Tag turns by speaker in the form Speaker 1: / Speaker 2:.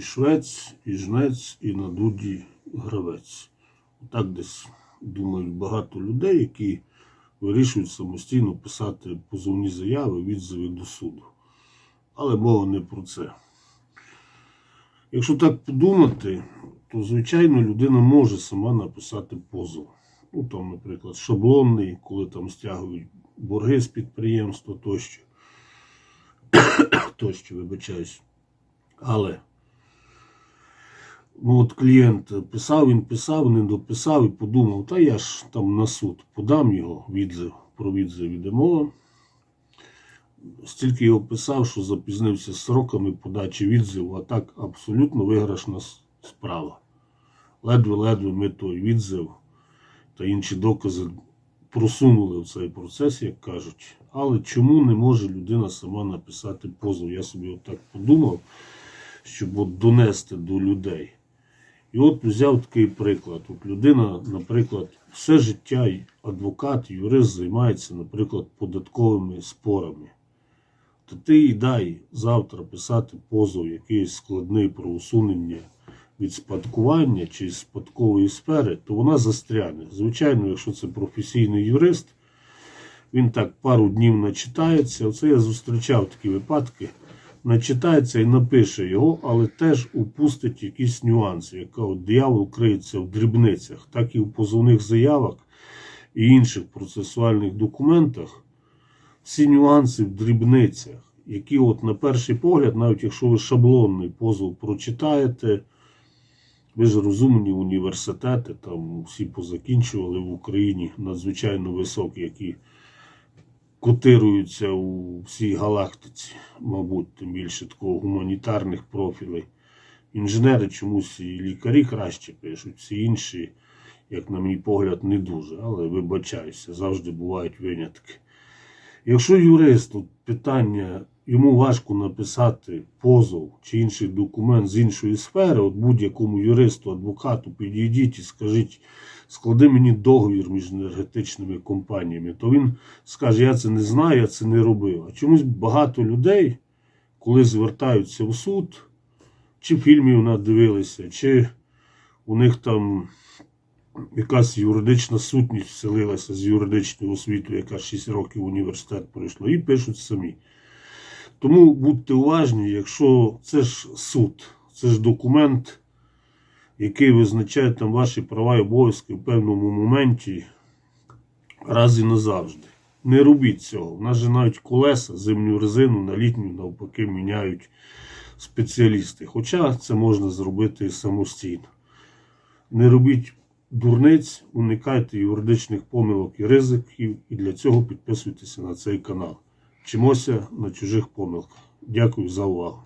Speaker 1: швець, і жнець, і на дуді гравець. Так десь думають багато людей, які вирішують самостійно писати позовні заяви, відзиви до суду. Але мова не про це. Якщо так подумати, то звичайно людина може сама написати позов. Ну там, наприклад, шаблонний, коли там стягують борги з підприємства тощо. тощо, вибачаюсь. Але ну, от клієнт писав, він писав, не дописав і подумав, та я ж там на суд подам його відзив, про відзив іде мова. Стільки його писав, що запізнився з сроками подачі відзиву, а так абсолютно виграшна справа. Ледве-ледве ми той відзив та інші докази просунули в цей процес, як кажуть. Але чому не може людина сама написати позов? Я собі отак подумав, щоб от донести до людей. І от взяв такий приклад. От людина, наприклад, все життя й адвокат, юрист займається, наприклад, податковими спорами. То ти їй дай завтра писати позов якийсь складний про усунення від спадкування чи спадкової сфери, то вона застряне. Звичайно, якщо це професійний юрист, він так пару днів начитається. Оце я зустрічав такі випадки. Начитається і напише його, але теж упустить якісь нюанси, яка от диявол криється в дрібницях, так і в позовних заявах і інших процесуальних документах. Всі нюанси в дрібницях, які, от на перший погляд, навіть якщо ви шаблонний позов прочитаєте, ви ж розумні університети, там всі позакінчували в Україні надзвичайно високі, які котируються у всій галактиці, мабуть, тим більше такого гуманітарних профілей. Інженери чомусь і лікарі краще пишуть, всі інші, як на мій погляд, не дуже. Але вибачаюся, завжди бувають винятки. Якщо юрист тут питання, йому важко написати позов чи інший документ з іншої сфери, от будь-якому юристу, адвокату підійдіть і скажіть, склади мені договір між енергетичними компаніями, то він скаже, я це не знаю, я це не робив. А чомусь багато людей, коли звертаються в суд, чи фільмів надивилися, чи у них там якась юридична сутність вселилася з юридичного освіту, яка 6 років університет пройшла, і пишуть самі. Тому будьте уважні, якщо це ж суд, це ж документ, який визначає там ваші права і обов'язки в певному моменті раз і назавжди. Не робіть цього. У нас же навіть колеса, зимню резину на літню навпаки міняють спеціалісти. Хоча це можна зробити самостійно. Не робіть дурниць, уникайте юридичних помилок і ризиків, і для цього підписуйтеся на цей канал. Вчимося на чужих помилках. Дякую за увагу.